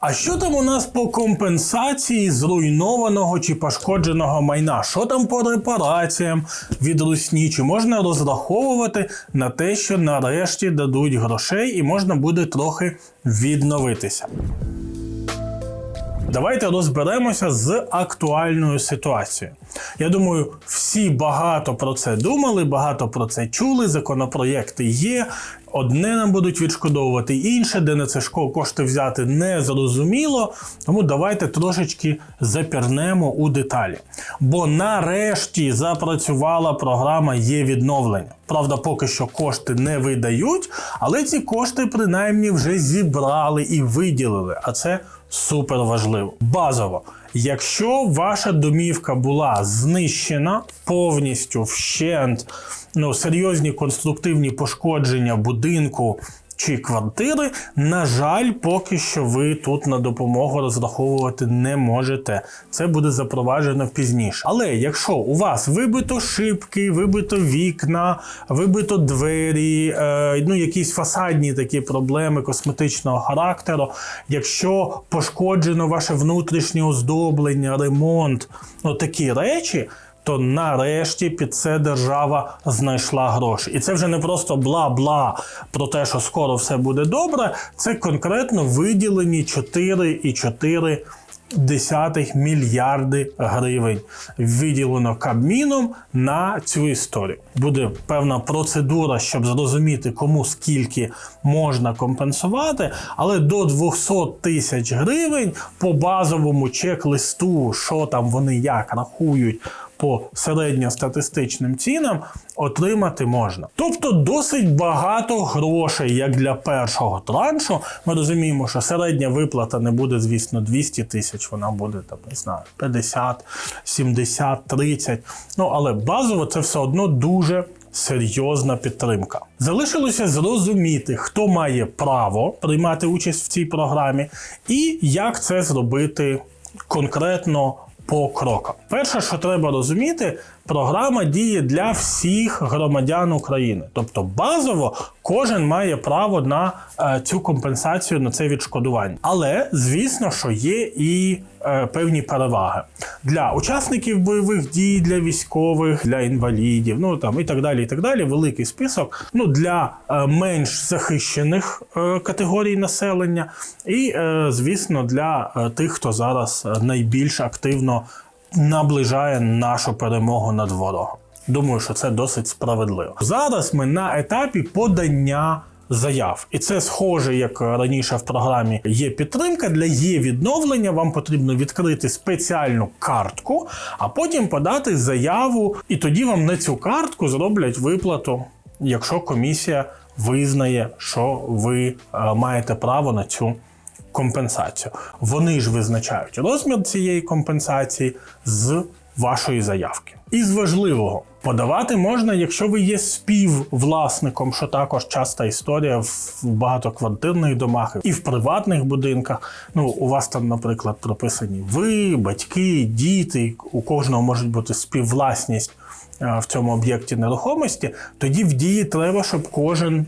А що там у нас по компенсації зруйнованого чи пошкодженого майна? Що там по репараціям від русні? Чи можна розраховувати на те, що нарешті дадуть грошей і можна буде трохи відновитися? Давайте розберемося з актуальною ситуацією. Я думаю, всі багато про це думали, багато про це чули. Законопроєкти є. Одне нам будуть відшкодовувати інше, де на це шко- кошти взяти не зрозуміло. Тому давайте трошечки запірнемо у деталі. Бо нарешті запрацювала програма є відновлення. Правда, поки що кошти не видають, але ці кошти принаймні вже зібрали і виділили. А це супер важливо. Базово, якщо ваша домівка була знищена повністю вщент, ну серйозні конструктивні пошкодження будинку. Чи квартири, на жаль, поки що ви тут на допомогу розраховувати не можете. Це буде запроваджено пізніше. Але якщо у вас вибито шибки, вибито вікна, вибито двері, е, ну якісь фасадні такі проблеми косметичного характеру, якщо пошкоджено ваше внутрішнє оздоблення, ремонт, ну такі речі. То нарешті під це держава знайшла гроші. І це вже не просто бла-бла про те, що скоро все буде добре. Це конкретно виділені 4,4 десятих мільярди гривень. Виділено Кабміном на цю історію. Буде певна процедура, щоб зрозуміти, кому скільки можна компенсувати, але до 200 тисяч гривень по базовому чек-листу, що там вони як рахують по середньостатистичним цінам отримати можна. Тобто досить багато грошей, як для першого траншу. Ми розуміємо, що середня виплата не буде, звісно, 200 тисяч, вона буде там, не знаю, 50, 70, 30. Ну але базово це все одно дуже. Серйозна підтримка. Залишилося зрозуміти, хто має право приймати участь в цій програмі, і як це зробити конкретно по крокам. Перше, що треба розуміти, програма діє для всіх громадян України. Тобто, базово кожен має право на е, цю компенсацію, на це відшкодування. Але звісно, що є і е, певні переваги для учасників бойових дій, для військових, для інвалідів, ну там і так далі. І так далі. Великий список. Ну для е, менш захищених категорій населення, і звісно, для тих, хто зараз найбільш активно наближає нашу перемогу над ворогом. Думаю, що це досить справедливо. Зараз ми на етапі подання. Заяв, і це схоже, як раніше в програмі є підтримка для є відновлення. Вам потрібно відкрити спеціальну картку, а потім подати заяву, і тоді вам на цю картку зроблять виплату, якщо комісія визнає, що ви е, маєте право на цю компенсацію. Вони ж визначають розмір цієї компенсації з вашої заявки. Із важливого подавати можна, якщо ви є співвласником, що також часта історія в багатоквартирних домах і в приватних будинках. Ну, у вас там, наприклад, прописані ви, батьки, діти, у кожного може бути співвласність в цьому об'єкті нерухомості. Тоді в дії треба, щоб кожен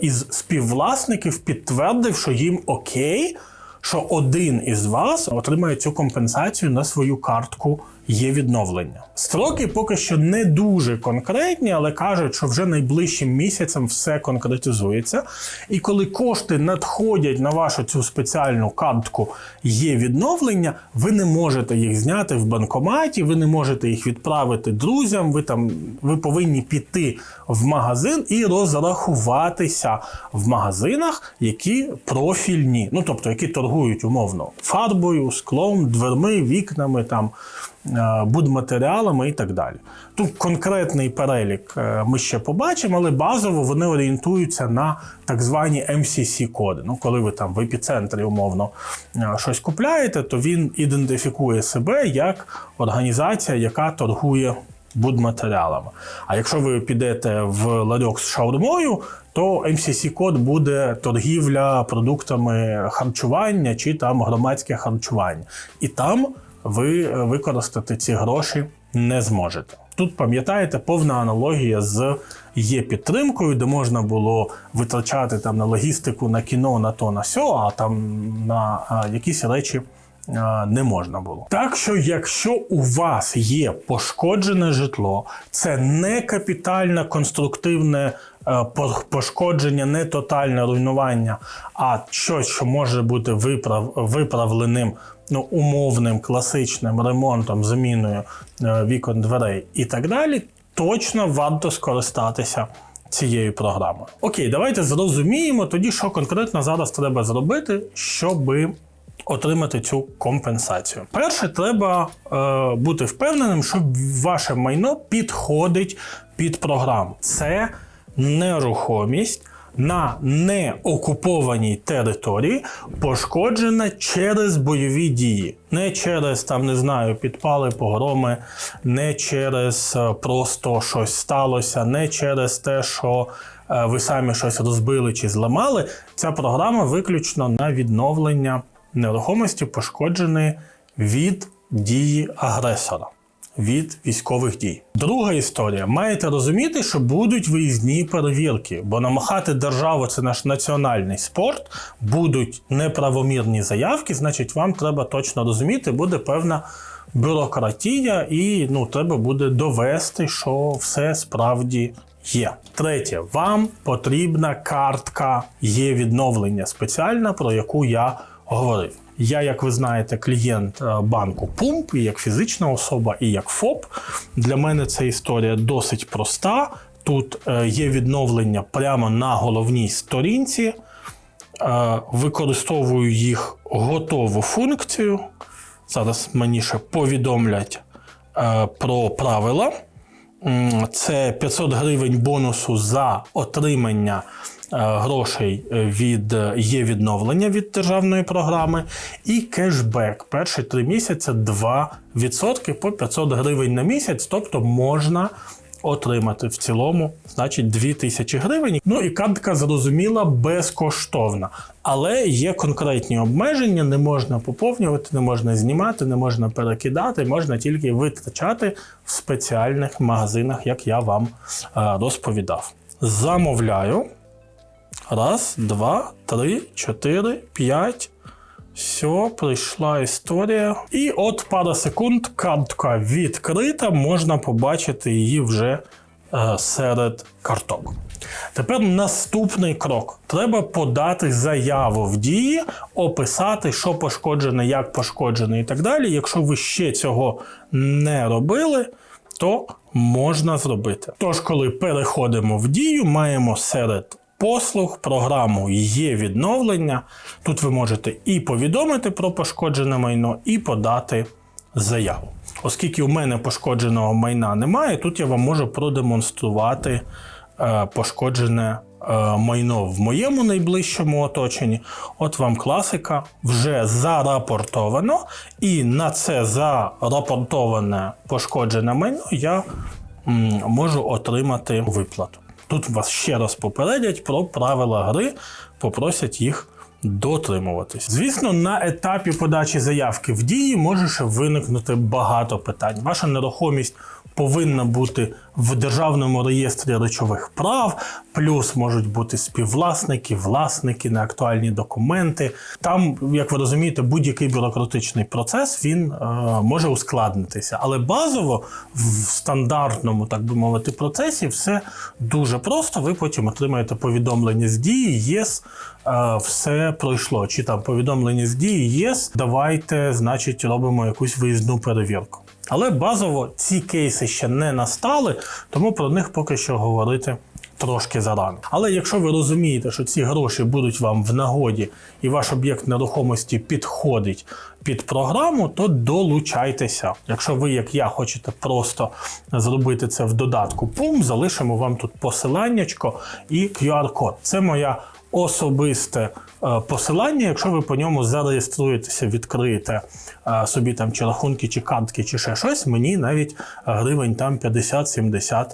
із співвласників підтвердив, що їм окей що один із вас отримає цю компенсацію на свою картку є відновлення. Строки поки що не дуже конкретні, але кажуть, що вже найближчим місяцем все конкретизується. І коли кошти надходять на вашу цю спеціальну картку є відновлення, ви не можете їх зняти в банкоматі, ви не можете їх відправити друзям. Ви там ви повинні піти в магазин і розрахуватися в магазинах, які профільні, ну тобто які торгують умовно фарбою, склом, дверми, вікнами там. Е, Будматеріалами і так далі. Тут конкретний перелік е, ми ще побачимо, але базово вони орієнтуються на так звані MCC-коди. Ну, коли ви там в епіцентрі умовно е, щось купляєте, то він ідентифікує себе як організація, яка торгує будматеріалами. А якщо ви підете в ларьок з шаурмою, то MCC-код буде торгівля продуктами харчування чи там громадське харчування. І там ви е, використати ці гроші не зможете. Тут пам'ятаєте повна аналогія з є підтримкою, де можна було витрачати там на логістику, на кіно, на то, на сьо, а там на якісь речі. Не можна було. Так що, якщо у вас є пошкоджене житло, це не капітальне конструктивне е, пошкодження, не тотальне руйнування, а щось, що може бути виправ, виправленим ну, умовним класичним ремонтом, заміною е, вікон дверей і так далі, точно варто скористатися цією програмою. Окей, давайте зрозуміємо тоді, що конкретно зараз треба зробити, щоби отримати цю компенсацію. Перше, треба е, бути впевненим, що ваше майно підходить під програму. Це нерухомість на неокупованій території, пошкоджена через бойові дії, не через там не знаю, підпали, погроми, не через е, просто щось сталося, не через те, що е, ви самі щось розбили чи зламали. Ця програма виключно на відновлення нерухомості, пошкодженої від дії агресора. Від військових дій. Друга історія. Маєте розуміти, що будуть виїзні перевірки, бо намахати державу це наш національний спорт, будуть неправомірні заявки, значить, вам треба точно розуміти, буде певна бюрократія, і ну, треба буде довести, що все справді є. Третє, вам потрібна картка є відновлення спеціальна, про яку я говорив. Я, як ви знаєте, клієнт е, банку Пумп, і як фізична особа, і як ФОП. Для мене ця історія досить проста. Тут е, є відновлення прямо на головній сторінці. Е, Використовую їх готову функцію. Зараз мені ще повідомлять про правила. Це 500 гривень бонусу за отримання грошей від е, є відновлення від державної програми, і кешбек. Перші три місяці 2% по 500 гривень на місяць, тобто можна отримати в цілому, значить, 2000 гривень. Ну і картка зрозуміла безкоштовна. Але є конкретні обмеження: не можна поповнювати, не можна знімати, не можна перекидати, можна тільки витрачати в спеціальних магазинах, як я вам е, розповідав. Замовляю. Раз, два, три, чотири, п'ять. Все, прийшла історія. І от пара секунд картка відкрита, можна побачити її вже е, серед карток. Тепер наступний крок. Треба подати заяву в дії, описати, що пошкоджене, як пошкоджене і так далі. Якщо ви ще цього не робили, то можна зробити. Тож, коли переходимо в дію, маємо серед послуг програму є відновлення. Тут ви можете і повідомити про пошкоджене майно, і подати заяву. Оскільки у мене пошкодженого майна немає, тут я вам можу продемонструвати е, пошкоджене е, майно в моєму найближчому оточенні. От вам класика вже зарапортовано, і на це зарапортоване пошкоджене майно я можу отримати виплату. Тут вас ще раз попередять про правила гри, попросять їх дотримуватись. Звісно, на етапі подачі заявки в дії може ще виникнути багато питань. Ваша нерухомість повинна бути в державному реєстрі речових прав, плюс можуть бути співвласники, власники, неактуальні документи. Там, як ви розумієте, будь-який бюрократичний процес він е, може ускладнитися. Але базово в стандартному, так би мовити, процесі все дуже просто. Ви потім отримаєте повідомлення з дії, єс, е, все пройшло. Чи там повідомлення з дії, єс, давайте, значить, робимо якусь виїзну перевірку. Але базово ці кейси ще не настали, тому про них поки що говорити трошки зарано. Але якщо ви розумієте, що ці гроші будуть вам в нагоді і ваш об'єкт нерухомості підходить під програму, то долучайтеся. Якщо ви, як я, хочете просто зробити це в додатку PUM, залишимо вам тут посиланнячко і QR-код. Це моя особисте е, посилання, якщо ви по ньому зареєструєтеся, відкриєте собі там чи рахунки, чи картки, чи ще щось, мені навіть гривень там 50-70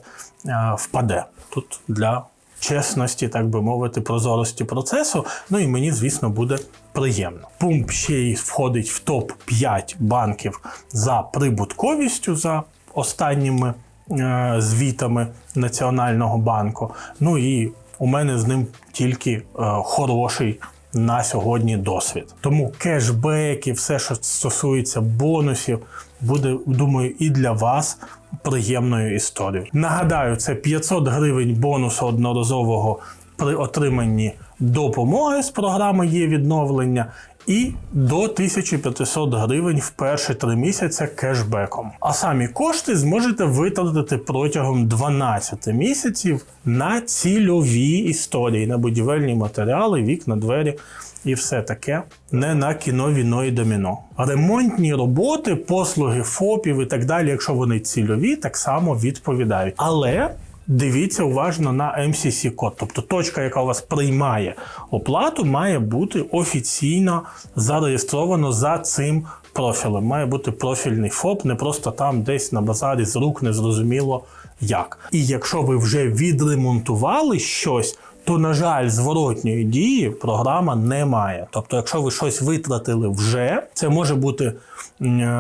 е, впаде. Тут для чесності, так би мовити, прозорості процесу. Ну і мені, звісно, буде приємно. Пумп ще й входить в топ 5 банків за прибутковістю за останніми е, звітами Національного банку. Ну і у мене з ним тільки е, хороший на сьогодні досвід. Тому кешбек і все, що стосується бонусів, буде, думаю, і для вас приємною історією. Нагадаю, це 500 гривень бонусу одноразового при отриманні допомоги з програми є відновлення. І до 1500 гривень в перші три місяці кешбеком. А самі кошти зможете витратити протягом 12 місяців на цільові історії, на будівельні матеріали, вікна, двері і все таке, не на кіно, віно і доміно. Ремонтні роботи, послуги ФОПів і так далі, якщо вони цільові, так само відповідають. Але Дивіться уважно на MCC код, тобто точка, яка у вас приймає оплату, має бути офіційно зареєстровано за цим профілем. Має бути профільний ФОП, не просто там десь на базарі з рук незрозуміло як. І якщо ви вже відремонтували щось, то, на жаль, зворотньої дії програма не має. Тобто, якщо ви щось витратили вже, це може бути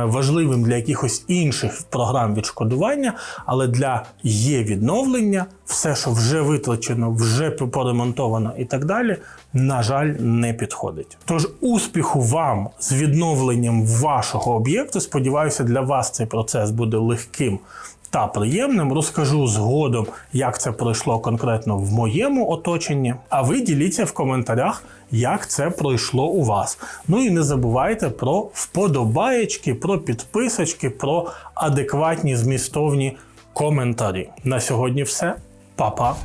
важливим для якихось інших програм відшкодування, але для є відновлення, все, що вже витрачено, вже поремонтовано і так далі, на жаль, не підходить. Тож успіху вам з відновленням вашого об'єкту. Сподіваюся, для вас цей процес буде легким та приємним. Розкажу згодом, як це пройшло конкретно в моєму оточенні. А ви діліться в коментарях, як це пройшло у вас. Ну і не забувайте про вподобаєчки, про підписочки, про адекватні змістовні коментарі. На сьогодні все. Па-па!